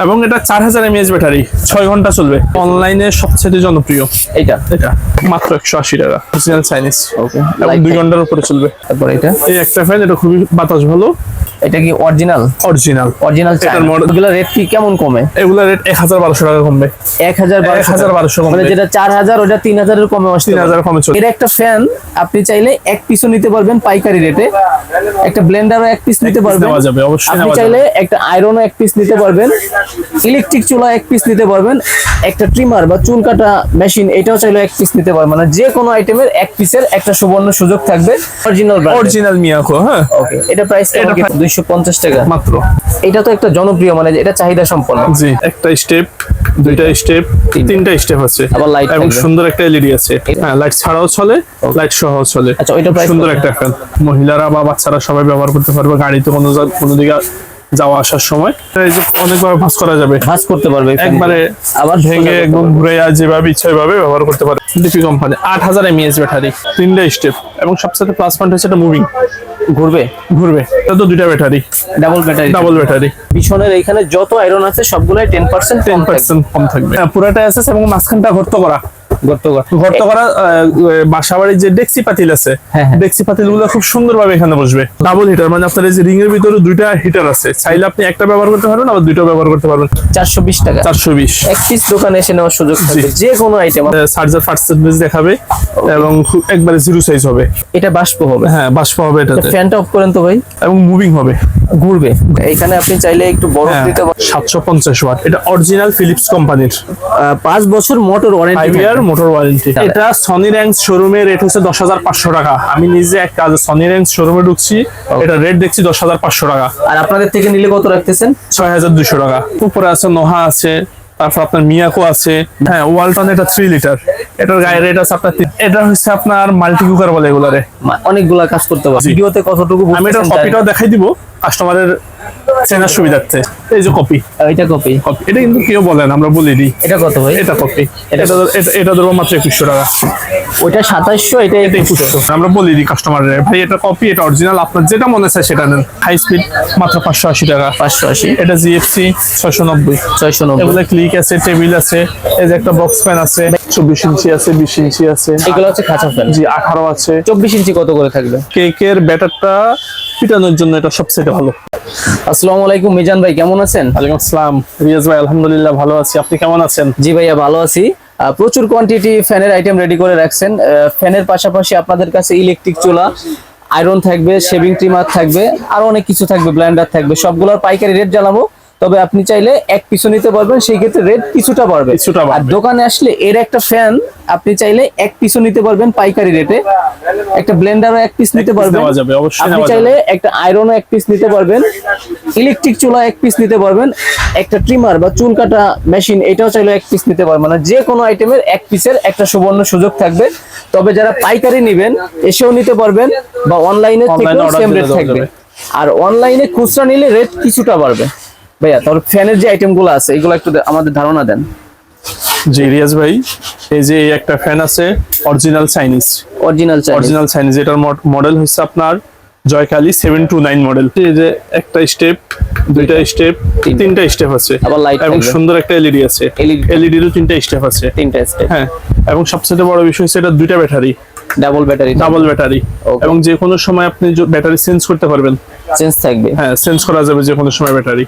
এবং এটা চার হাজার এমএএচ ব্যাটারি ছয় ঘণ্টা চলবে। অনলাইনে সবচেয়ে জনপ্রিয়। এটা এটা। মাত্র একশো আশি টাকা। অরিজিনাল চাইনিজ ওকে এবং দুই ঘণ্টার উপরে চলবে। তারপর এটা এই একটা ফ্যান এটা খুবই বাতাস ভালো। এটা কি অরিজিনাল অরিজিনাল অরিজিনাল এটার এগুলো রেট কি কেমন কমে? এগুলা রেট এক হাজার বারোশো টাকা কমবে। এক হাজার এক হাজার বারোশো কমবে। মানে যেটা চার হাজার ওটা তিন হাজারের কমে আসছে তিন হাজার কমে চলবে এর একটা ফ্যান আপনি চাইলে এক পিসও নিতে পারবেন পাইকারি রেটে একটা ব্লেন্ডারও এক পিস নিতে পারবেন। নেওয়া যাবে, অবশ্যই আপনি চাইলে একটা আয়রনও এক পিস নিতে পারবেন। ইলেকট্রিক চুলা এক পিস নিতে পারবেন। একটা ট্রিমার বা চুল কাটা মেশিন এটাও চাইলে এক পিস নিতে পারবেন। মানে যে কোনো আইটেমের এক পিসের একটা সুবর্ণ সুযোগ থাকবে। অরিজিনাল অরিজিনাল মিয়াকো হ্যাঁ। ওকে এটা প্রাইস এটা পঞ্চাশ টাকা। মাত্র। এটা তো একটা জনপ্রিয় মানে এটা চাহিদা সম্পন্ন। জি একটা স্টেপ দুইটা স্টেপ তিনটা। স্টেপ আছে। আবার light এবং সুন্দর একটা এলইডি আছে। হ্যাঁ লাইট ছাড়াও চলে লাইট সহ চলে। আচ্ছা, price সুন্দর একটা ফ্যান মহিলারা বা বাচ্চারা সবাই ব্যবহার করতে পারবে গাড়িতে কোনো কোনো দিকে যাওয়া আসার সময়। অনেকভাবে ভাঁজ করা যাবে। ভাঁজ করতে পারবে একবারে আবার ভেঙে একদম ঘুরে যেভাবে ইচ্ছা ওইভাবে ব্যবহার করতে পারে ডিপি কোম্পানি আট হাজার এমএএস ব্যাটারি। তিনটা স্টেপ এবং সবচেয়ে প্লাস পয়েন্ট হচ্ছে এটা মুভিং ঘুরবে? ঘুরবে। এটা তো দুইটা battery double battery double battery পিছনের এখানে যত আয়রন আছে সবগুলাই টেন পার্সেন্ট টেন পার্সেন্ট কম থাকবে। হ্যাঁ, পুরাটা এসএস এবং মাঝখানটা ভর্ত করা। গর্ত। করা যে ডেক্সি পাতিল আছে হ্যাঁ, হ্যাঁ। ডেক্সি পাতিলগুলো খুব এখানে বসবে। ডাবল হিটার মানে আপনার এই যে রিং এর ভিতরে দুইটা হিটার আছে। চাইলে আপনি একটা ব্যবহার করতে পারবেন আবার দুইটা ব্যবহার করতে পারবেন। চারশো বিশ টাকা। চারশো বিশ। এক পিস দোকানে এসে নেওয়ার সুযোগ থাকবে। যে কোনো আইটেম চার্জার দেখাবে এবং খুব একবারে জিরো সাইজ হবে। এটা বাষ্প হবে। হ্যাঁ বাষ্প হবে এটাতে। ফ্যানটা অফ করেন তো ভাই। এবং মুভিং হবে। ঘুরবে। এখানে আপনি চাইলে একটু বরফ হ্যাঁ দিতে পারেন। সাতশো পঞ্চাশ ওয়াট। এটা অরিজিনাল ফিলিপস কোম্পানির পাঁচ বছর মোটর ওয়ারেন্টি মোটর ওয়ারেন্টি এটা সনি র্যাঙ্ক শোরুমে রেট হচ্ছে দশ হাজার পাঁচশো টাকা। আমি নিজে এক কাজ সনি র্যাঙ্ক শোরুমে ঢুকছি এটা রেট দেখছি দশ হাজার পাঁচশো টাকা। আর আপনাদের থেকে নিলে কত রাখতেছেন? ছয় হাজার দুশো টাকা। উপরে আছে নোহা আছে তারপর আপনার মিয়াকো আছে। হ্যাঁ ওয়ালটন এটা থ্রি লিটার এটার গায়ে রেট আছে আপনার এটা হচ্ছে আপনার মাল্টি কুকার বলে এগুলারে। অনেকগুলা কাজ করতে পারবে। ভিডিওতে কতটুকু আমি বুঝতেছেন কপিটাও দেখাই দিব। কাস্টমারের চেনার সুবিধার্থে? এই যে কপি এটা কপি কপি এটা কিন্তু কেউ বলেন আমরা বলি দিই। এটা কত ভাই? এটা কপি এটা এটা- ধরবো মাত্র একুশশো টাকা। ওইটা সাতাশশো এটা এটা একুশশো। আমরা বলি দিই কাস্টমারের ভাই এটা কপি এটা অরিজিনাল আপনার যেটা মনে চায় সেটা নেন। হাই স্পিড মাত্র পাঁচশো আশি টাকা। পাঁচশো আশি। এটা জিএফসি ছয়শো নব্বই। ছয়শো নব্বই। এগুলো ক্লিক আছে টেবিল আছে। এই যে একটা বক্স ফ্যান আছে। চব্বিশ ইঞ্চি আছে বিশ ইঞ্চি আছে। এগুলো হচ্ছে খাঁচা ফ্যান জি আঠারো আছে। চব্বিশ ইঞ্চি কত করে থাকবে? কেকের ব্যাটারটা পিটানোর জন্য এটা সবচেয়ে ভালো। আসসালামু আলাইকুম মিজান ভাই কেমন আছেন? ওয়ালাইকুম আসসালাম। রিয়াজ ভাই আলহামদুলিল্লাহ ভালো আছি। আপনি কেমন আছেন? জি ভাইয়া ভালো আছি। প্রচুর কোয়ান্টিটি ফ্যানের আইটেম রেডি করে রাখছেন। ফ্যানের পাশাপাশি আপনাদের কাছে ইলেকট্রিক চুলা আয়রন থাকবে শেভিং ট্রিমার থাকবে আর অনেক কিছু থাকবে ব্লেন্ডার থাকবে সবগুলোর পাইকারি রেট জানাব। তবে আপনি চাইলে এক পিছু নিতে পারবেন সেই ক্ষেত্রে রেট কিছুটা বাড়বে। কিছুটা। আর দোকানে আসলে এর একটা ফ্যান আপনি চাইলে এক পিছু নিতে পারবেন পাইকারি রেটে একটা ব্লেন্ডারও এক পিস নিতে পারবেন। নেওয়া যাবে, অবশ্যই আপনি চাইলে একটা আয়রনও এক পিস নিতে পারবেন। ইলেকট্রিক চুলা এক পিস নিতে পারবেন। একটা ট্রিমার বা চুল কাটা মেশিন এটাও চাইলে এক পিস নিতে পারবেন। মানে যে কোনো আইটেমের এক পিসের একটা সুবর্ণ সুযোগ থাকবে। তবে যারা পাইকারি নেবেন এসেও নিতে পারবেন বা অনলাইনে সেম রেট থাকবে। আর অনলাইনে খুচরা নিলে রেট কিছুটা বাড়বে। ভাইয়া তাহলে ফ্যানের যে আইটেমগুলো আছে এগুলো একটু আমাদের ধারণা দেন। জি রিয়াজ ভাই এই যে একটা ফ্যান আছে অরিজিনাল চাইনিজ অরিজিনাল চাই অরিজিনাল চাইনিজ এটার মডেল হচ্ছে আপনার জয়কালি সেভেন টু নাইন মডেল এই যে একটা স্টেপ দুইটা স্টেপ তিনটা। স্টেপ আছে। আবার light এবং। সুন্দর একটা এলইডি আছে। LED এলইডিরও তিনটা স্টেপ আছে। তিনটা স্টেপ হ্যাঁ এবং সবচেয়ে বড় বিষয় হচ্ছে এটা দুইটা battery double battery double battery. এবং যে কোনো সময় আপনি ব্যাটারি চেঞ্জ করতে পারবেন। চেঞ্জ থাকবে? হ্যাঁ চেঞ্জ করা যাবে যে কোনো সময় ব্যাটারি।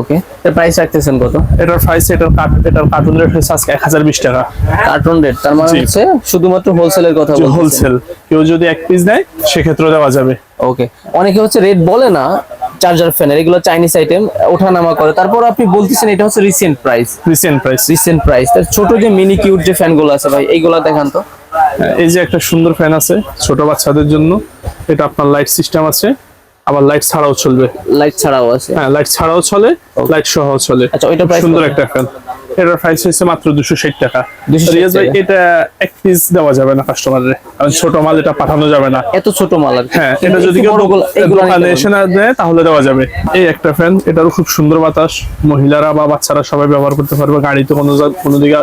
ওকে। এর প্রাইস রাখতেছেন কত? এটার প্রাইস এটার কার্ট এটার কার্টুন রেট হচ্ছে আজকে এক হাজার বিশ টাকা। কার্টুন রেট তার মানে হচ্ছে শুধুমাত্র হোলসেলের কথা বলছেন হোলসেল কেউ যদি এক পিস নেয় সেক্ষেত্রে দেওয়া যাবে। ওকে। অনেকে হচ্ছে রেট বলে না চার্জার ফ্যানের এগুলো চাইনিজ আইটেম ওঠানামা করে। তারপর আপনি বলতেছেন এটা হচ্ছে recent price recent price recent price তার ছোট যে মিনি কিউট যে ফ্যানগুলো আছে ভাই এইগুলা দেখান তো। এই যে একটা সুন্দর ফ্যান আছে ছোট বাচ্চাদের জন্য। এটা আপনার লাইট সিস্টেম আছে। আবার লাইট ছাড়াও চলবে। লাইট ছাড়াও আছে। হ্যাঁ লাইট ছাড়াও চলে লাইট সহ চলে। আচ্ছা, ওইটার price সুন্দর একটা ফ্যান এটার প্রাইস হচ্ছে মাত্র দুশো ষাট টাকা। 260 রিয়াজ ভাই এটা এক পিস দেওয়া যাবে না কাস্টমারের কারণ ছোট মাল এটা পাঠানো যাবে না। এত ছোট মাল আর হ্যাঁ এটা যদি কেউ দোকানে এসে না দেয় তাহলে দেওয়া যাবে। এই একটা ফ্যান এটারও খুব সুন্দর বাতাস। মহিলারা বা বাচ্চারা সবাই ব্যবহার করতে পারবে। গাড়িতে কোনো কোনো দিকে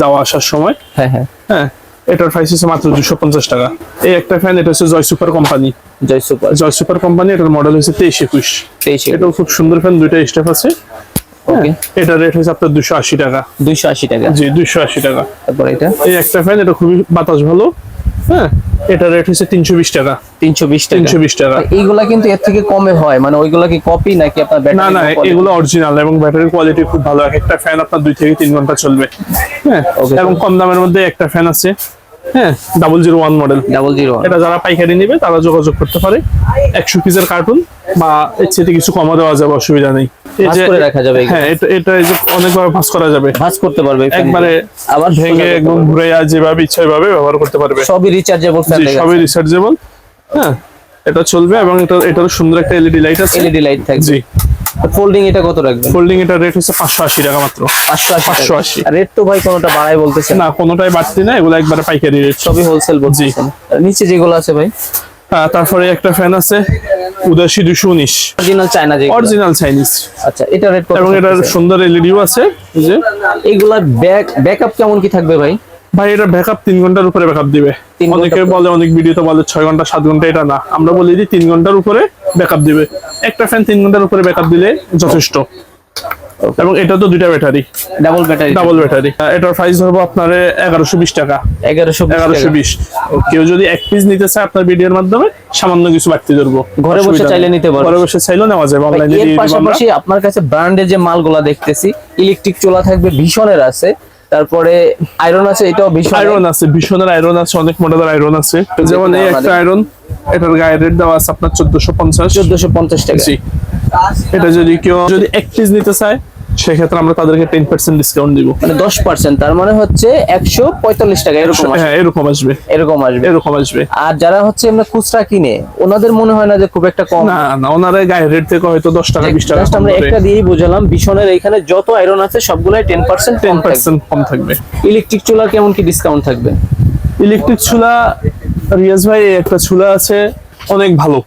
যাওয়া আসার সময়। হ্যাঁ হ্যাঁ। হ্যাঁ এটার প্রাইস হচ্ছে মাত্র দুশো পঞ্চাশ টাকা। এই একটা ফ্যান এটা হচ্ছে Joy super company Joy super Joy super company এটার মডেল হচ্ছে তেইশ একুশ। তেইশ এটাও খুব সুন্দর ফ্যান দুইটা স্টেপ আছে। ওকে এটা রেট হচ্ছে আপনার দুশো আশি টাকা। দুইশো আশি টাকা। জি দুশো আশি টাকা। তারপর এটা? এই একটা ফ্যান এটা খুবই বাতাস ভালো। হ্যাঁ? এটা রেট হচ্ছে তিনশো বিশ টাকা। তিনশো বিশ তিনশো বিশ টাকা। এইগুলা কিন্তু এর থেকে কমে হয় মানে ওইগুলা কি কপি নাকি আপনার না ব্যাটারি না এগুলো অরিজিনাল এবং ব্যাটারির কোয়ালিটি খুব ভালো। একটা ফ্যান আপনার দুই থেকে তিন ঘণ্টা চলবে। হ্যাঁ? এবং কম দামের মধ্যে একটা ফ্যান আছে। হ্যাঁ? Double zero one model double zero এটা যারা পাইকারি নেবে তারা যোগাযোগ করতে পারে। একশো পিসের কার্টুন বা এর চেয়ে কিছু কমা দেওয়া যাবে অসুবিধা নেই। ভাঁজ করে রাখা যাবে হ্যাঁ এটা এটা অনেকভাবে ভাঁজ করা যাবে। ভাঁজ করতে পারবে একবারে আবার ভেঙে একদম ঘুরে যেভাবে ইচ্ছা ওইভাবে ব্যবহার করতে পারবে। সবই রিচার্জেবল ফ্যান সবই রিচার্জেবল হ্যাঁ এটা চলবে এবং এটা এটার সুন্দর একটা এলইডি লাইট আছে। এলইডি লাইট থাকবে। জি। ফোল্ডিং এটা কত রাখবেন? ফোল্ডিং এটার রেট হচ্ছে পাঁচশো আশি টাকা মাত্র। পাঁচশো আশি 580 রেট তো ভাই কোনোটা বলতেছে না কোনোটাই বাড়তি না এগুলো একবারে পাইকারি রেট সবই হোলসেল বলছেন আর নিচে যেগুলো আছে ভাই? তারপরে একটা ফ্যান আছে উদাসী দুশো উনিশ। অরিজিনাল যে অরিজিনাল চাইনিজ আচ্ছা এটা রেট এবং এটার? সুন্দর এলইডিও আছে যে। এইগুলা ব্যাক ব্যাকআপ কেমন কি থাকবে ভাই? ভাই এটা ব্যাকআপ তিন ঘণ্টার উপরে ব্যাকআপ দিবে। অনেকে বলে অনেক ভিডিওতে বলে ছয় ঘণ্টা সাত ঘণ্টা এটা না। আমরা বলি যে তিন ঘণ্টার উপরে ব্যাকআপ দিবে। একটা ফ্যান তিন ঘণ্টার উপরে ব্যাকআপ দিলে যথেষ্ট। এবং এটা তো দুইটা battery. Double battery. Double battery. এটার প্রাইস ধরবো আপনার এগারোশো বিশ টাকা। এগারোশো এগারোশো বিশ। কেউ যদি এক পিস নিতে চায় আপনার ভিডিওর মাধ্যমে সামান্য কিছু বাড়তি ধরবো। ঘরে বসে চাইলে নিতে পারব ঘরে বসে চাইলেও নেওয়া যাবে অনলাইনে পাশাপাশি আপনার কাছে ব্র্যান্ডের যে মালগুলা দেখতেছি ইলেকট্রিক চোলা থাকবে ভীষণের আছে। তারপরে আয়রন আছে এটাও ভীষণ আয়রন আছে ভীষণের আয়রন আছে অনেক মডেলের আয়রন আছে। যেমন এই একটা আয়রন এটার গায়ের রেট দেওয়া আছে আপনার চোদ্দশো পঞ্চাশ। চোদ্দশো পঞ্চাশ টাকা। এটা যদি কেউ যদি এক পিস নিতে চায় সেক্ষেত্রে আমরা তাদেরকে টেন পার্সেন্ট ডিসকাউন্ট দিব। মানে দশ পার্সেন্ট তার মানে হচ্ছে একশো পঁয়তাল্লিশ টাকা এরকম হ্যাঁ এরকম আসবে। এরকম আসবে। এরকম আসবে। আর যারা হচ্ছে এমনি খুচরা কিনে ওনাদের মনে হয় না যে খুব একটা কম। না না ওনারা গায়ে রেট থেকে হয়তো দশ টাকা বিশ টাকা আমরা একটা দিয়েই বোঝালাম ভীষণের এখানে যত আয়রন আছে সবগুলাই টেন পার্সেন্ট টেন পার্সেন্ট কম থাকবে। ইলেকট্রিক চুলার কেমন কি ডিসকাউন্ট থাকবে? ইলেকট্রিক চুলা রিয়াজ ভাই একটা চুলা আছে অনেক ভালো।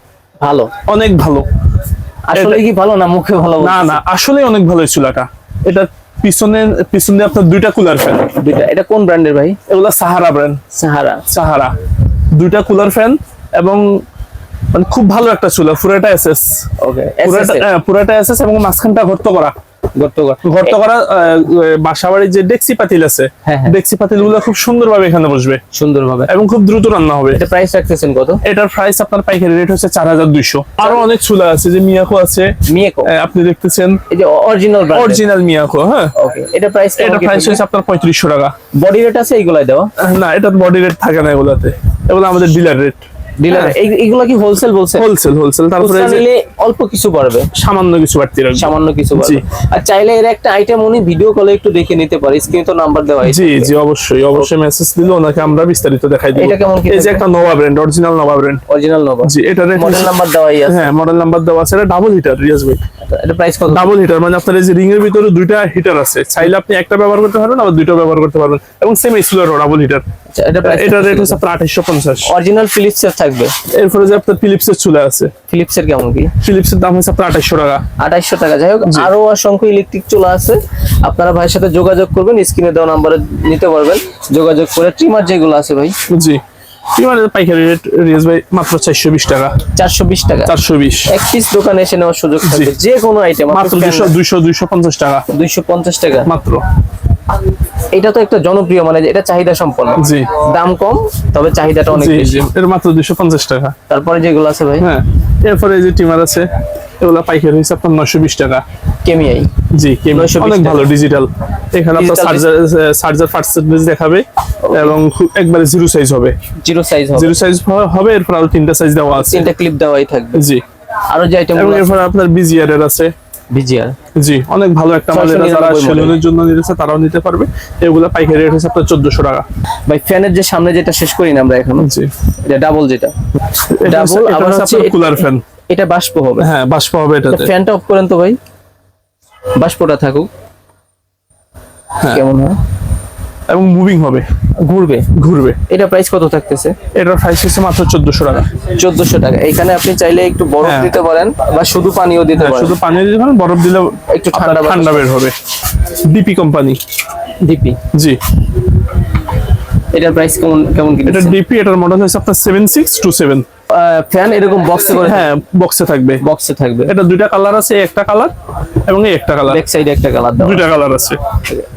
ভালো। অনেক ভালো। আসলে কি ভালো না মুখে ভালো না না আসলে অনেক ভালো চুলাটা। এটা পিছনে পিছনে আপনার দুইটা কুলার ফ্যান দুইটা। এটা কোন ব্র্যান্ডের ভাই? এগুলা সাহারা ব্র্যান্ড সাহারা সাহারা দুইটা কুলার ফ্যান এবং মানে খুব ভালো একটা চুলা পুরাটা এসএস ওকে পুরাটা পুরাটা এসএস এবং মাঝখানটা ভর্তি করা। গর্ত করা বাসা বাড়ির যে ডেক্সি পাতিল আছে হ্যাঁ, হ্যাঁ। ডেক্সি পাতিলগুলো খুব সুন্দরভাবে এখানে বসবে। সুন্দরভাবে। এবং খুব দ্রুত রান্না হবে। এটা প্রাইস রাখতেছেন কত? এটার প্রাইস আপনার পাইকারি রেট হচ্ছে চার হাজার দুইশো। আরও অনেক চুলা আছে যে মিয়াকো আছে। মিয়েকো? আপনি দেখতেছেন। এই যে অরিজিনাল অরিজিনাল মিয়াকো হ্যাঁ। এটা প্রাইস এটা প্রাইস হচ্ছে আপনার পঁয়ত্রিশশো টাকা। বডি রেট আছে এইগুলাই দেওয়া? না এটা বডি রেট থাকে না এগুলাতে। এগুলো আমাদের ডিলার রেট ডিলার এইগুলা কি হোলসেল বলছে? হোলসেল হোলসেল তারপরে খুচরা এই যে নিলে অল্প কিছু পারবে সামান্য কিছু বাড়তি রাখবে। সামান্য কিছু পারবে আর চাইলে এর একটা আইটেম উনি ভিডিও কলে একটু দেখে নিতে পারে। স্ক্রিনে তো নাম্বার দেওয়া আছে জি জি অবশ্যই অবশ্যই মেসেজ দিলে ওনাকে আমরা বিস্তারিত দেখাই দিব। এটা কেমন কি এই যে একটা Nova brand original Nova brand original Nova জি এটা মডেল নাম্বার দেওয়াই আছে। হ্যাঁ মডেল নাম্বার দেওয়া আছে। এটা ডাবল হিটার রিয়াজ ভাই এটা প্রাইস কত? ডাবল হিটার মানে আপনার এই যে রিং এর ভিতরে দুইটা হিটার আছে। চাইলে আপনি একটা ব্যবহার করতে পারবেন আবার দুইটা ব্যবহার করতে পারবেন। এবং সেম ডাবল হিটার এটা রেট হচ্ছে আপনার আঠাইশশো পঞ্চাশ। অরিজিনাল ফিলিপস এর থাকবে এরপরে যে আপনার ফিলিপসের চুলা আছে। ফিলিপস এর কেমন কি? ফিলিপসের দাম হচ্ছে আপনার আঠাইশশো টাকা। আঠাইশশো টাকা। যাই হোক আরও অসংখ্য ইলেকট্রিক চুলা আছে। আপনারা ভাইয়ের সাথে যোগাযোগ করবেন স্ক্রিনে দেওয়া নাম্বারে নিতে পারবেন। যোগাযোগ করে ট্রিমার যেগুলো আছে ভাই। জি। পাইকারি রেট ভাই মাত্র চারশো বিশ টাকা। চারশো বিশ টাকা। চারশো বিশ। এক পিস দোকানে এসে নেওয়ার সুযোগ থাকবে। যে কোনো আইটেম মাত্র দুশো দুইশো দুইশো পঞ্চাশ টাকা। দুইশো পঞ্চাশ টাকা। মাত্র। এটা তো একটা জনপ্রিয় মানে এটা চাহিদা সম্পন্ন। জি। দাম কম তবে চাহিদাটা অনেক বেশি। এর মাত্র দুইশো পঞ্চাশ টাকা। তারপরে যেগুলো আছে ভাই? হ্যাঁ এরপরে এই যে টিমার আছে এগুলা পাইকারি হয়েছে আপনার নয়শো বিশ টাকা। কেমিআই। জি কি 920 অনেক ভালো ডিজিটাল এখানে আপনার চার্জার চার্জার পার্সেন্টেজ দেখাবে এবং একবারে জিরো সাইজ হবে। জিরো সাইজ হবে। জিরো সাইজ হবে এরপর আরও তিনটা সাইজ দেওয়া আছে। তিনটা ক্লিপ দেওয়াই থাকবে। জি। আরও যে আইটেম এরপর আপনার বিজিআর এর আছে। ভিজিআর জি অনেক ভালো একটা মাল। এটা যারা সেলুনের জন্য নিতেছে তারাও নিতে পারবে। এগুলো পাইকারি রেট হচ্ছে আপনার চোদ্দশো টাকা। ভাই ফ্যানের যে সামনে যেটা শেষ করি না আমরা এখন জি। এটা ডাবল যেটা। ডাবল আবার হচ্ছে কুলার ফ্যান এটা বাষ্প হবে। হ্যাঁ বাষ্প হবে এটাতে। ফ্যানটা অফ করেন তো ভাই। বাষ্পটা থাকুক। হ্যাঁ। কেমন হয়? এবং মুভিং হবে। ঘুরবে? ঘুরবে। এটা প্রাইস কত থাকতেছে? এটার প্রাইস হচ্ছে মাত্র চোদ্দশো টাকা। চোদ্দশো টাকা। এখানে আপনি চাইলে একটু বরফ হ্যাঁ। দিতে পারেন বা শুধু পানিও দিতে হ্যাঁ, পারেন। শুধু পানি দিতে পারেন বরফ দিলে একটু ঠান্ডা ঠান্ডা ঠান্ডা বের হবে। ডিপি কোম্পানি ডিপি জি। এটার প্রাইস কেমন কেমন কি এটা ডিপি এটার মডেল হচ্ছে আপনার seven six two seven fan এরকম বক্সে করে হ্যাঁ বক্সে থাকবে। বক্সে থাকবে। এটা দুইটা কালার আছে একটা কালার এবং এই একটা কালার ব্যাক সাইডে একটা কালার দাও দুইটা কালার আছে।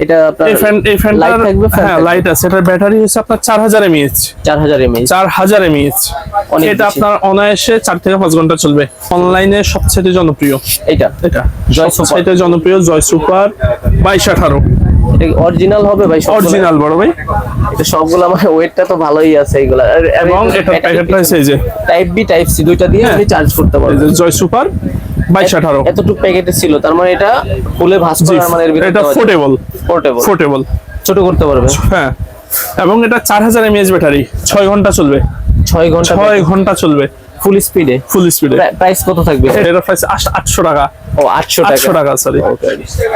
এটা আপনার এই ফ্যান এই ফ্যানটার লাইট থাকবে হ্যাঁ লাইট আছে। এটার ব্যাটারি হচ্ছে আপনার চার হাজার এমএএইচ চার হাজার এমএইচ চার হাজার এমএএইচ অনেক এটা আপনার অনায়াসে চার থেকে পাঁচ ঘণ্টা চলবে। অনলাইনে সবচেয়ে জনপ্রিয়। এটা এটা। জয় সুপার। সবচেয়ে জনপ্রিয় জয় সুপার বাইশ আঠারো। এটা অরিজিনাল হবে ভাই অরিজিনাল বড় ভাই। এটা সবগুলো আমার ওয়েটটা তো ভালোই আছে এগুলা। এবং এটার প্যাকেটটা হচ্ছে এই যে টাইপ বি টাইপ সি দুইটা দিয়ে হ্যাঁ। আপনি চার্জ করতে এই পারবেন যে জয় সুপার বাইশ আঠারো। এতটুকু প্যাকেটে ছিল। তার মানে এটা খুলে ভাঁজ জি করার মানে এটা ফোর্টেবল পোর্টেবল ফোর্টেবল ছোট করতে পারবে? হ্যাঁ। এবং এটা চার হাজার এমএএইচ ব্যাটারি। ছয় ঘণ্টা চলবে। ছয় ঘণ্টা ছয় ঘণ্টা চলবে। ফুল স্পিডে ফুল স্পিডে প্রাইস কত থাকবে? এটার প্রাইস আটশো টাকা। ও আটশো আটশো টাকা টাকা সরি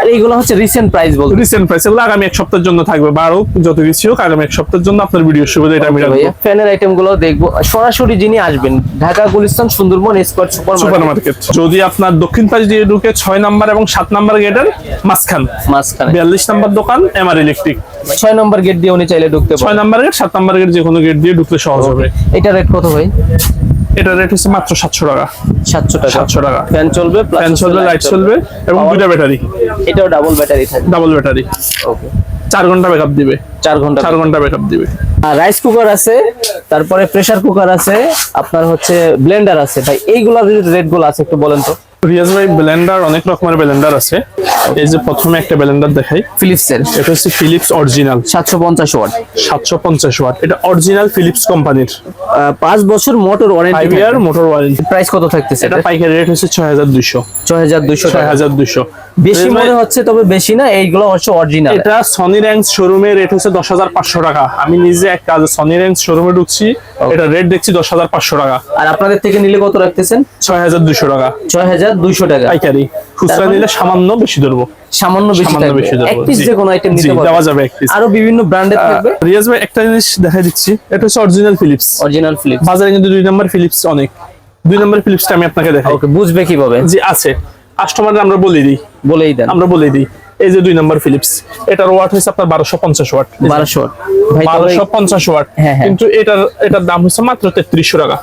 আর এইগুলো হচ্ছে রিসেন্ট প্রাইস বলতে। রিসেন্ট প্রাইস এগুলো আগামী এক সপ্তাহের জন্য থাকবে। বারো যত কিছু হোক আগামী এক সপ্তাহের জন্য আপনার ভিডিও সুবিধা এটা আমি রাখব। ফ্যানের আইটেমগুলো দেখব। সরাসরি যিনি আসবেন Dhaka Gulistan Sundarban square super market যদি আপনার দক্ষিণ পাশ দিয়ে ঢুকে ছয় নাম্বার এবং সাত নাম্বার গেটের মাঝখান। মাঝখানে। বিয়াল্লিশ নাম্বার দোকান এমআর ইলেকট্রিক। ছয় নম্বর গেট দিয়ে উনি চাইলে ঢুকতে পারেন। ছয় নাম্বার গেট সাত নাম্বার গেট যে কোনো গেট দিয়ে ঢুকতে সহজ হবে। এটা রেট কত ভাই? এটা রেট হচ্ছে মাত্র সাতশো টাকা। সাতশো টাকা। সাতশো টাকা। ফ্যান চলবে ফ্যান চলবে লাইট চলবে। এবং দুইটা ব্যাটারি এটাও ডাবল ব্যাটারি থাকবে। ডাবল ব্যাটারি ওকে চার ঘণ্টা ব্যাকআপ দিবে। চার ঘণ্টা চার ঘণ্টা ব্যাকআপ দিবে। রাইস কুকার আছে তারপরে প্রেসার কুকার আছে আপনার হচ্ছে ব্লেন্ডার আছে। ভাই এইগুলোর রেটগুলো আছে একটু বলেন তো। রিয়াজ ভাই ব্লেন্ডার অনেক রকমের ব্লেন্ডার আছে। এই যে প্রথমে একটা ব্লেন্ডার দেখাই। ফিলিপস এর এটা হচ্ছে ফিলিপস অরিজিনাল সাতশো পঞ্চাশ ওয়াট। সাতশো পঞ্চাশ ওয়াট। এটা অরিজিনাল ফিলিপস কোম্পানির পাঁচ বছর motor warranty year motor warranty price কত থাকতেছে এটা পাইকারি রেট হচ্ছে ছয় হাজার দুইশো। ছয় হাজার দুইশো ছয় হাজার দুইশো। বেশি মনে হচ্ছে তবে বেশি না এইগুলো হচ্ছে অরিজিনাল এটা সনি র্যাঙ্ক শোরুমে রেট হচ্ছে দশ হাজার পাঁচশো টাকা। আমি নিজে এক কাজ সনি শোরুমে ঢুকছি এটা রেট দেখছি দশ হাজার পাঁচশো টাকা। আর আপনাদের থেকে নিলে কত রাখতেছেন? ছয় হাজার দুইশো টাকা। ছয় হাজার দুইশো টাকা। পাইকারি। খুচরা নিলে সামান্য বেশি ধরবো। সামান্য বেশি বেশি এক পিস যে কোনো আইটেম নিতে পারবে। যাবে এক piece। আরও বিভিন্ন ব্র্যান্ডের থাকবে। রিয়াজ ভাই একটা জিনিস দেখাই দিচ্ছি। এটা হচ্ছে অরিজিনাল ফিলিপস অরিজিনাল ফ্লিপ বাজারে কিন্তু দুই নম্বর ফিলিপস অনেক। দুই নম্বর ফিলিপসটা আমি আপনাকে দেখাই। ওকে বুঝবে কীভাবে? জি আছে। কাস্টমারদের আমরা বলে দিই। বলেই দেন। আমরা বলে দিই। এই যে দুই নম্বর ফিলিপস এটার ওয়াট হচ্ছে আপনার বারোশো পঞ্চাশ ওয়াট বারোশো। ভাই বারোশো পঞ্চাশ ওয়াট হ্যাঁ, হ্যাঁ। কিন্তু এটার এটার দাম হচ্ছে মাত্র তেত্রিশশো টাকা।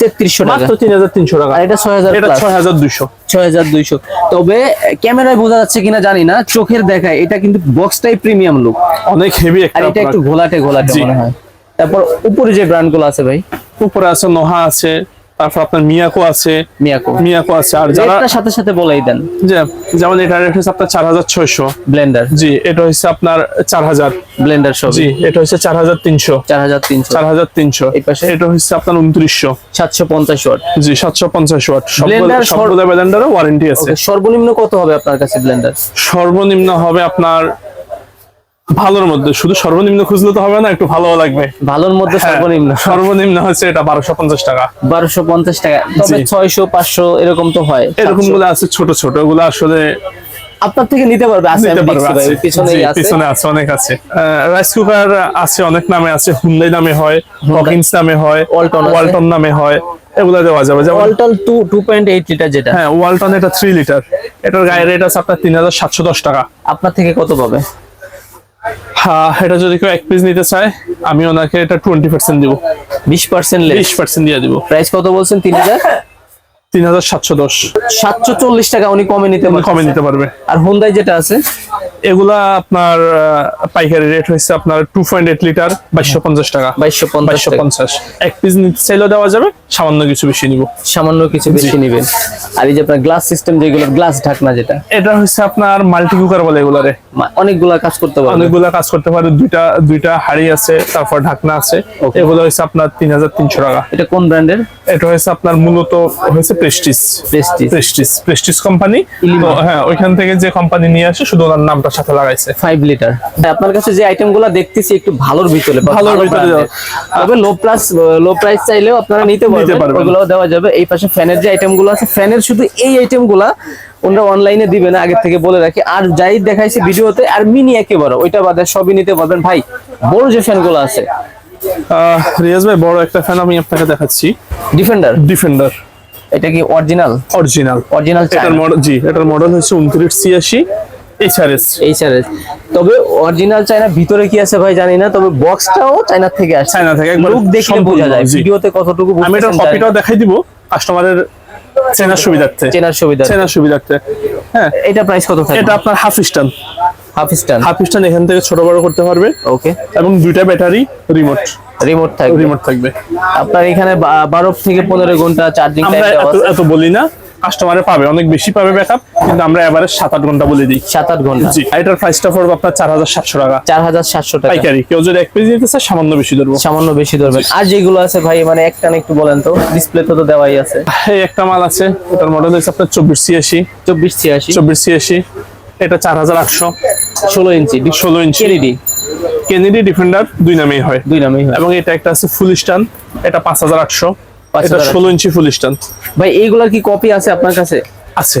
তেত্রিশশো মাত্র তিন হাজার তিনশো টাকা। এটা ছয় হাজার ছয় হাজার দুইশো। ছয় হাজার দুইশো। তবে ক্যামেরায় বোঝা যাচ্ছে কিনা জানি না চোখের দেখায়। এটা কিন্তু বক্সটাই প্রিমিয়াম লুক অনেক হেভি আর একটা এটা একটু ঘোলাটে ঘোলাটে মনে হয়। তারপর উপরে যে ব্র্যান্ডগুলো আছে ভাই? উপরে আছে নোহা আছে তারপর আপনার মিয়াকো আছে। মিয়াকো। মিয়াকো আছে। আর যারা সাথে সাথে বলেই দেন। যে যেমন এটা রেট হচ্ছে আপনার চার হাজার ছয়শো। ব্লেন্ডার জি এটা হচ্ছে আপনার চার হাজার। ব্লেন্ডার সব জি এটা হচ্ছে চার হাজার তিনশো। চার হাজার তিনশো। চার হাজার তিনশো। এই পাশে? এটা হচ্ছে আপনার উনত্রিশশো। সাতশো পঞ্চাশ ওয়াট। জি সাতশো পঞ্চাশ ওয়াট। Blender সর- সবগুলো ব্লেন্ডারও ওয়ারেন্টি আছে। সর্বনিম্ন কত হবে আপনার কাছে ব্লেন্ডার সর্বনিম্ন হবে আপনার ভালোর মধ্যে। শুধু সর্বনিম্ন খুঁজলে তো হবে না একটু ভালো লাগবে। ভালোর মধ্যে হ্যাঁ, সর্বনিম্ন। সর্বনিম্ন হচ্ছে এটা বারোশো পঞ্চাশ টাকা। বারোশো পঞ্চাশ টাকা। তবে ছয়শো পাঁচশো এরকম তো হয়। এরকম 700 গুলো আছে ছোট ছোট। ওগুলো আসলে আপনার থেকে নিতে পারবে আছে পিছনে আছে অনেক আছে। রাইস কুকার আছে অনেক নামে আছে। হুন্ডাই নামে হয় হকিন্স নামে হয় আছে। ওয়ালটন নামে হয় এগুলো দেওয়া যাবে। যেমন Walton two two point eight litre যেটা। হ্যাঁ ওয়ালটন এটা থ্রি লিটার এটার গায়ের রেট আছে আপনার তিন হাজার সাতশো দশ টাকা। আপনার থেকে কত পাবে? হ্যাঁ এটা যদি কেউ এক পিস নিতে চায় আমি ওনাকে এটা টোয়েন্টি পার্সেন্ট দিব। বিশ পার্সেন্ট বিশ পার্সেন্ট দিয়ে দিব। প্রাইস কত বলছেন? তিন হাজার? তিন হাজার সাতশো দশ। সাতশো চল্লিশ টাকা উনি কমে নিতে কমে নিতে পারবে। আর হোন্দাই যেটা আছে? এগুলা আপনার পাইকারি রেট হচ্ছে আপনার টু পয়েন্ট এইট লিটার বাইশশো পঞ্চাশ টাকা। বাইশশো বাইশশো পঞ্চাশ। এক পিস চাইলেও দেওয়া যাবে সামান্য কিছু বেশি নিব। সামান্য কিছু বেশি নিবেন। আর এই যে আপনার গ্লাস সিস্টেম যেগুলো গ্লাস ঢাকনা যেটা। এটা হচ্ছে আপনার মাল্টি কুকার বলে এগুলারে। অনেকগুলা কাজ করতে পারবে অনেকগুলা কাজ করতে পারে দুইটা দুইটা হাড়ি আছে তারপর ঢাকনা আছে. এগুলো হচ্ছে আপনার তিন হাজার তিনশো টাকা। এটা কোন ব্র্যান্ডের এটা হচ্ছে আপনার মূলত হচ্ছে Prestige Prestige Prestige Prestige company হ্যাঁ ওইখান থেকে যে কোম্পানি নিয়ে আসে শুধু ওনার সাথে লাগাইছে। ফাইভ লিটার আপনার কাছে যে আইটেমগুলা দেখতেছি একটু ভালোর ভিতরে ভালোর ভালো ভিতরে তবে লো প্লাস লো প্রাইস চাইলেও আপনারা নিতে পারবেন। ওগুলো দেওয়া যাবে। এই পাশে ফ্যানের যে আইটেমগুলো আছে ফ্যানের শুধু এই আইটেমগুলা ওনারা অনলাইনে দিবে না আগে থেকে বলে রাখি। আর যাই দেখাইছি ভিডিওতে আর মিনি একেবারে ওইটা বাদে সবই নিতে পারবেন। ভাই বড় যে ফ্যানগুলো আছে রিয়াজ ভাই বড় একটা ফ্যান আমি আপনাকে দেখাচ্ছি। ডিফেন্ডার ডিফেন্ডার এটা কি অরিজিনাল অরিজিনাল অরিজিনাল এটার মডেল জি এটার মডেল হচ্ছে উনত্রিশ ছিয়াশি। এইচআরএস এইচআরএস তবে অরিজিনাল চায়না ভিতরে কি আছে ভাই জানি না তবে বক্সটাও চায়না থেকে আসছে। চায়না থেকে একবার লুক দেখলে বোঝা যায়। ভিডিওতে কতটুকু আমি জানি কপিটাও দেখাই দিব কাস্টমারের চেনার সুবিধার্থে। চেনার সুবিধা চেনার সুবিধার্থে। হ্যাঁ। এটা প্রাইস কত এটা আপনার half stand half stand half stand এখান থেকে ছোট বড় করতে পারবে। ওকে এবং দুইটা ব্যাটারি রিমোট রিমোট থাকবে। রিমোট থাকবে। আপনার এখানে বা- বারো থেকে পনেরো ঘণ্টা চার্জিং টাইম আমরা এত বলি না। কাস্টমারে পাবে অনেক বেশি পাবে ব্যাকআপ কিন্তু আমরা এবারে সাত আট ঘণ্টা বলে দিই। সাত আট ঘণ্টা। জি এটার প্রাইসটা পড়বে আপনার চার হাজার সাতশো টাকা। চার হাজার সাতশো টাকা। পাইকারি কেউ যদি এক পেজ নিতে চায় সামান্য বেশি ধরবো। সামান্য বেশি ধরবেন। আর যেগুলো আছে ভাই মানে একটা না একটু বলেন তো ডিসপ্লেতে তো তো দেওয়াই আছে। এই একটা মাল আছে এটার মডেল হচ্ছে আপনার চব্বিশ ছিয়াশি। চব্বিশ ছিয়াশি। চব্বিশ ছিয়াশি এটা চার হাজার আটশো। ষোলো ইঞ্চি। ষোলো ইঞ্চি। কেনেডি কেনেডি ডিফেন্ডার দুই নামেই হয়। দুই নামেই হয়। এবং এটা একটা আছে ফুল স্টান এটা পাঁচ হাজার আটশো। এটা 5,800 ইঞ্চি ফুল স্টান ভাই এইগুলার কি কপি আছে আপনার কাছে? আছে।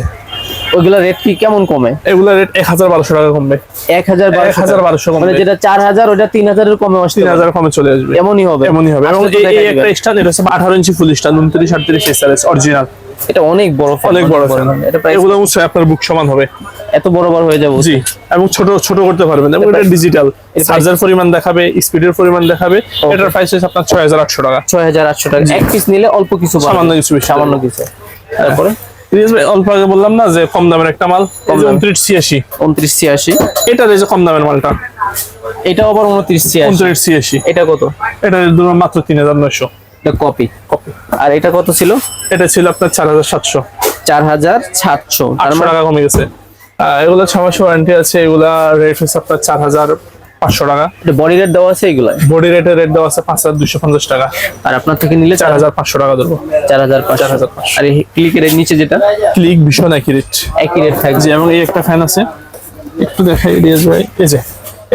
ওইগুলা রেট কি কেমন কমে? এগুলা রেট এক হাজার বারোশো টাকা কমবে। এক হাজার এক হাজার বারোশো কমবে। মানে যেটা চার হাজার ওটা তিন হাজারের কমে তিন হাজার কমে চলে আসবে। এমনই হবে। এমনই হবে। এবং এই একটা দিবেন। এটা হচ্ছে ইঞ্চি ফুল স্টান উনত্রিশ আটত্রিশ এসআরএস অরিজিনাল এটা অনেক বড় অনেক বড়। এটা প্রায় এগুলো আপনার বুক সমান হবে। এত বড় বড় হয়ে যাবে। জি এবং ছোট ছোট করতে পারবেন এবং এটা ডিজিটাল চার্জার পরিমাণ দেখাবে স্পিডের পরিমাণ দেখাবে। এটার প্রাইস হচ্ছে আপনার ছয় হাজার আটশো টাকা। ছয় হাজার আটশো টাকা। এক পিস নিলে অল্প কিছু। সামান্য কিছু সামান্য কিছু। তারপরে? অল্প আগে বললাম না যে কম দামের একটা মাল। উনত্রিশ ছিয়াশি। উনত্রিশ ছিয়াশি। এটা যে কম দামের মালটা। এটাও আবার উনত্রিশ ছিয়াশি। উনত্রিশ ছিয়াশি। এটা কত? এটা মাত্র তিন হাজার নয়শো। এটা কপি আর এটা কত ছিল? এটা ছিল আপনার চার হাজার সাতশো। চার হাজার সাতশো। মানে টাকা কমে গেছে। এগুলো ছ মাস ওয়ারেন্টি আছে। এগুলা রেট হচ্ছে আপনার চার হাজার পাঁচশো টাকা। বডি রেট দেওয়া আছে এগুলা বডি রেটের রেট দেওয়া আছে পাঁচ হাজার দুশো পঞ্চাশ টাকা। আর আপনার থেকে নিলে চার হাজার পাঁচশো টাকা ধরবো। চার হাজার পাঁচশো। 4,500 আর এই ক্লিকের নিচে যেটা? ক্লিক ভীষণ একই রেট একই রেট থাকবে। জি এবং এই একটা ফ্যান আছে। একটু দেখাই রিয়াজ ভাই। এই যে।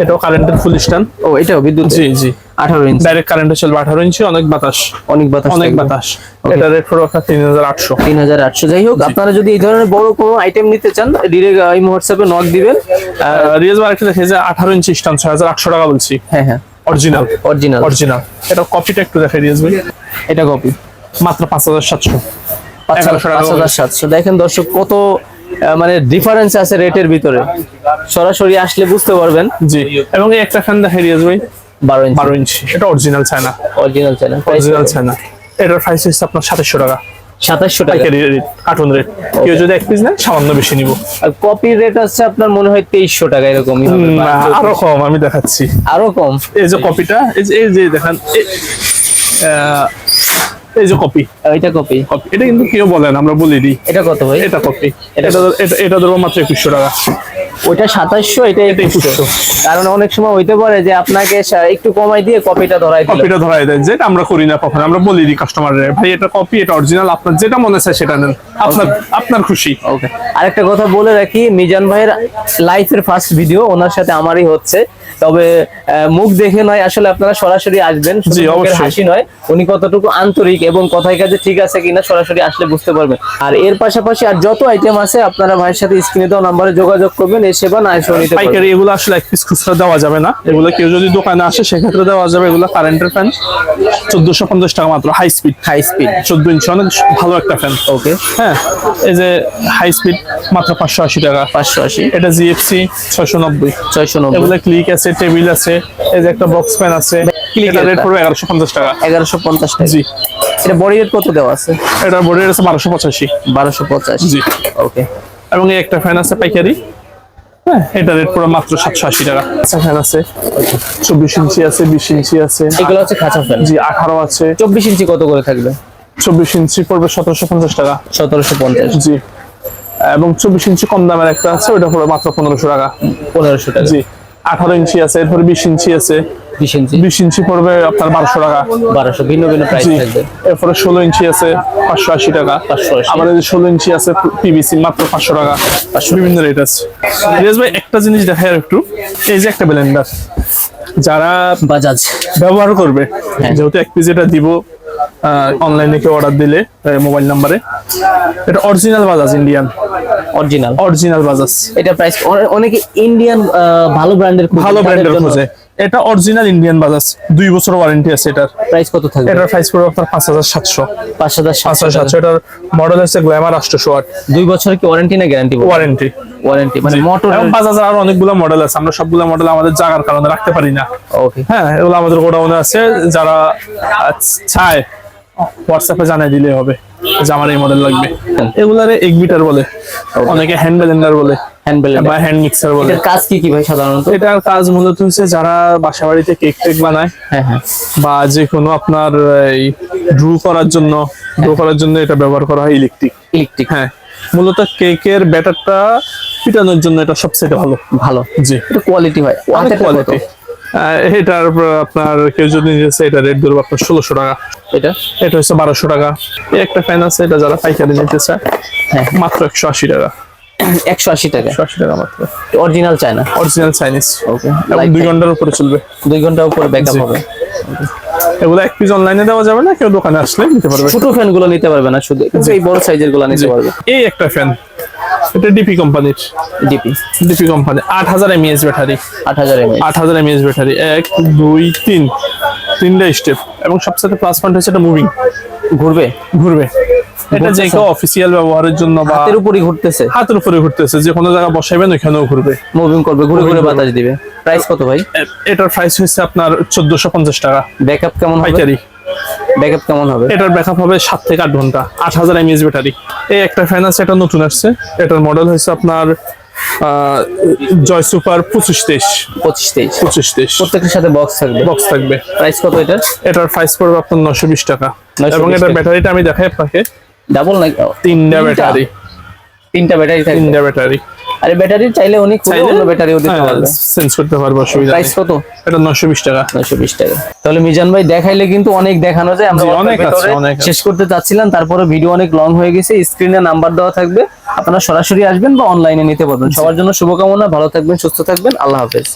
এটাও কারেন্টের ফুল স্ট্যান্ড ও এটাও বিদ্যুৎ জি জি। আঠারো ইঞ্চি ডাইরেক্ট কারেন্টে চলবে আঠারো ইঞ্চি অনেক বাতাস। অনেক বাতাস অনেক বাতাস। এটা রেট আটশো। তিন হাজার আটশো। যাই হোক আপনারা যদি এই ধরনের বড় কোনো আইটেম নিতে চান ডিরেক্ট এই হোয়াটসঅ্যাপে নক দিবেন। রিয়াজ ভাই একটা দেখে যে আঠারো ইঞ্চি স্ট্যান্ড ছয় হাজার আটশো টাকা বলছি। হ্যাঁ হ্যাঁ। অরিজিনাল অরিজিনাল অরিজিনাল এটা কপিটা একটু দেখাই রিয়াজ ভাই এটা কপি মাত্র পাঁচ হাজার সাতশো। পাঁচ এগারোশো টাকা হাজার সাতশো। দেখেন দর্শক কত মানে ডিফারেন্স আছে রেটের ভিতরে। সরাসরি আসলে বুঝতে পারবেন। জি। এবং এই একটা ফ্যান দেখাই রিয়াজ ভাই বারো ইঞ্চি বারো ইঞ্চি এটা original China original channel original China এটার প্রাইস হচ্ছে আপনার সাতাশশো টাকা। সাতাশশো টাকা। কার্টুন রেট কেউ যদি এক পিস নেয় সামান্য বেশি নিব। আর কপির রেট আছে আপনার মনে হয় টাকা এরকমই হবে। আরও কম আমি দেখাচ্ছি। আরও কম। এই যে কপিটা এই যে দেখেন এই- যে কপি। এটা কপি। কপি। এটা কিন্তু কেউ বলেন আমরা বলি দিই এটা কত ভাই? এটা কপি। এটা এটা ধরো মাত্র একুশশো টাকা। ওইটা সাতাশশো এটা একুশশো। কারণ অনেক সময় হইতে পারে যে আপনাকে একটু কমাই দিয়ে কপিটা ধরাই কপিটা ধরাই দেয় যেটা আমরা করি না কখনো আমরা বলি দিই কাস্টমারের ভাই এটা কপি এটা অরিজিনাল আপনার যেটা মনে চায় সেটা নেন আপনার আপনার খুশি। ওকে আরেকটা কথা বলে রাখি মিজান ভাইয়ের লাইফের ফার্স্ট ভিডিও ওনার সাথে আমারই হচ্ছে। তবে মুখ দেখে নয় আসলে আপনারা সরাসরি আসবেন। হাসি নয় উনি কতটুকু আন্তরিক এবং কথায় কাজে ঠিক আছে কিনা সরাসরি আসলে বুঝতে পারবেন। আর এর পাশাপাশি আর যত আইটেম আছে আপনারা ভাইয়ের সাথে স্ক্রিনে দেওয়া নাম্বারে যোগাযোগ করবেন এসে বা না নিতে পাইকারি এগুলো আসলে এক পিস খুচরা দেওয়া যাবে না। এগুলো কেউ যদি দোকানে আসে সেক্ষেত্রে দেওয়া যাবে এগুলো কারেন্টের ফ্যান চোদ্দশো পঞ্চাশ টাকা মাত্র হাই স্পিড হাই স্পিড চোদ্দ ইঞ্চি অনেক ভালো একটা ফ্যান ওকে হ্যাঁ এই যে হাই স্পিড মাত্র পাঁচশো আশি টাকা। পাঁচশো আশি। এটা জিএফসি ছয়শো নব্বই। ছয়শো নব্বই। এগুলো ক্লিক আছে টেবিল আছে এই যে একটা বক্স ফ্যান আছে। এটা রেট পড়বে এগারোশো পঞ্চাশ টাকা। এগারোশো পঞ্চাশ টাকা। জি। এটা বডি রেট কত দেওয়া আছে? এটা বোর্ডের আছে বারোশো পঁচাশি। বারোশো পঞ্চাশ জি। ওকে এবং এই একটা ফ্যান আছে পাইকারি। হ্যাঁ। এটা রেট পুরো মাত্র সাতশো আশি টাকা। আচ্ছা ফ্যান আছে। চব্বিশ ইঞ্চি আছে বিশ ইঞ্চি আছে। এগুলো হচ্ছে খাঁচা ফ্যান। জি আঠারো আছে। চব্বিশ ইঞ্চি কত করে থাকবে? চব্বিশ ইঞ্চি পড়বে সতেরোশো পঞ্চাশ টাকা। সতেরোশো পঞ্চাশ। জি। এবং চব্বিশ ইঞ্চি কম দামের একটা আছে ওটা পড়বে মাত্র পনেরোশো টাকা। পনেরোশো টাকা। জি। আঠারো ইঞ্চি আছে এরপরে বিশ ইঞ্চি আছে। বিশ ইঞ্চি। বিশ ইঞ্চি পড়বে আপনার বারোশো টাকা। বারোশো ভিন্ন ভিন্ন প্রাইস থাকবে। এরপরে ষোলো ইঞ্চি আছে পাঁচশো আশি টাকা। 580 আবার যে ষোলো ইঞ্চি আছে পিভিসি মাত্র পাঁচশো টাকা। বিভিন্ন রেট আছে। রিয়াজ ভাই একটা জিনিস দেখাই আর একটু। এই যে একটা ব্লেন্ডার যারা বাজাজ। ব্যবহার করবে হ্যাঁ। যেহেতু এক পিস এটা দিব অনলাইনে কেউ অর্ডার দিলে মোবাইল নাম্বারে এটা original Bajaj Indian original original Bajaj. এটা প্রাইস অনেকে ইন্ডিয়ান ভালো ব্র্যান্ডের ভালো ব্র্যান্ডের খোঁজে। এটা অরিজিনাল ইন্ডিয়ান বাজাজ। দুই বছর ওয়ারেন্টি আছে এটার। প্রাইস কত থাকবে? এটার প্রাইস পড়বে আপনার পাঁচ হাজার সাতশো। পাঁচ হাজার পাঁচ সাতশো। হাজার এটার মডেল হচ্ছে গ্ল্যামার আটশোশো আট দুই বছর কি ওয়ারেন্টি না গ্যারান্টি ওয়ারেন্টি ওয়ারেন্টি মানে মোটর এবং বাজাজের আরও অনেকগুলো মডেল আছে। আমরা সবগুলো মডেল আমাদের জায়গার কারণে রাখতে পারি না। ওকে হ্যাঁ এগুলো আমাদের গোডাউনে আছে। যারা চায় হোয়াটসঅ্যাপে জানিয়ে দিলে হবে যে আমার এই মডেল লাগবে। এগুলারে এক বিটার বলে অনেকে হ্যান্ড ব্লেন্ডার বলে হ্যান্ড হ্যান্ডবেল বা হ্যান্ড মিক্সার বলে। এটার কাজ কি কি ভাই সাধারণত? এটার কাজ মূলত হচ্ছে যারা বাসাবাড়িতে কেক টেক বানায় হ্যাঁ হ্যাঁ। বা যে কোনো আপনার এই ড্রু করার জন্য ড্রু করার জন্য এটা ব্যবহার করা হয় ইলেকট্রিক ইলেকট্রিক হ্যাঁ মূলত কেকের ব্যাটারটা পিটানোর জন্য এটা সবচেয়ে ভালো। ভালো। জি। এটা কোয়ালিটি হয় অনেক কোয়ালিটি এটার আপনার কেউ যদি এটা রেট ধরবো আপনার ষোলোশো টাকা। এটা? এটা হচ্ছে বারোশো টাকা। এই একটা ফ্যান আছে এটা যারা পাইকারি নিতে চায় হ্যাঁ। মাত্র একশো আশি টাকা। একশো আশি টাকা? একশো আশি টাকা মাত্র। Original China original Chinese okay দুই ঘণ্টার উপরে চলবে। দুই ঘণ্টা উপরে ব্যাকআপ। হবে। এগুলো এক পিস অনলাইনে দেওয়া যাবে না? কেউ দোকানে আসলে নিতে পারবে। ছোট ফ্যানগুলো নিতে পারবে না শুধু এই বড় সাইজেরগুলো নিতে পারবে। এই একটা ফ্যান এটা ডিপি কোম্পানির ডিপি ডিপি কোম্পানি আট হাজার এমএএস ব্যাটারি আট হাজার আট হাজার এমএএস ব্যাটারি এক দুই তিন। তিনটা স্টেপ এবং সবচেয়ে প্লাস পয়েন্ট হচ্ছে এটা মুভিং ঘুরবে? ঘুরবে। এটা যে কেউ অফিসিয়াল ব্যবহারের জন্য বা হাতের উপরই ঘুরতেছে। হাতের উপরে ঘুরতেছে। যে কোনো জায়গায় বসাইবেন ওইখানেও ঘুরবে। মুভিং করবে। ঘুরে ঘুরে বাতাস দিবে। প্রাইস কত ভাই? এটার প্রাইস হচ্ছে আপনার চোদ্দশো পঞ্চাশ টাকা। ব্যাকআপ কেমন হবে? ব্যাকআপ কেমন হবে? এটার ব্যাকআপ হবে সাত থেকে আট ঘণ্টা আট হাজার এমএএস ব্যাটারি এই একটা ফ্যান আছে এটা নতুন আসছে। এটার মডেল হচ্ছে আপনার জয় সুপার পঁচিশ তেইশ। পঁচিশ তেইশ। পঁচিশ তেইশ। প্রত্যেকটার সাথে বক্স থাকবে? বক্স থাকবে। প্রাইস কত এটা? এটার প্রাইস পড়বে আপনার নশো বিশ টাকা। এবং এটার ব্যাটারিটা আমি দেখাই আপনাকে। ডাবল নাকি? তিনটা? ব্যাটারি তিনটা ব্যাটারি তিনটা ব্যাটারি আরে ব্যাটারি চাইলে উনি খুলে অন্য ব্যাটারিও দিতে পারবে। চেঞ্জ করতে পারব অসুবিধা প্রাইস কত? এটা নশো বিশ টাকা। নয়শো বিশ টাকা। তাহলে মিজান ভাই দেখাইলে কিন্তু অনেক দেখানো যায়। আমরা অনেক আছে, অনেক শেষ করতে চাচ্ছিলাম তারপরে ভিডিও অনেক লং হয়ে গেছে। স্ক্রিনে নাম্বার দেওয়া থাকবে। আপনারা সরাসরি আসবেন বা অনলাইনে নিতে পারবেন। সবার জন্য শুভকামনা ভালো থাকবেন সুস্থ থাকবেন। আল্লাহ হাফেজ।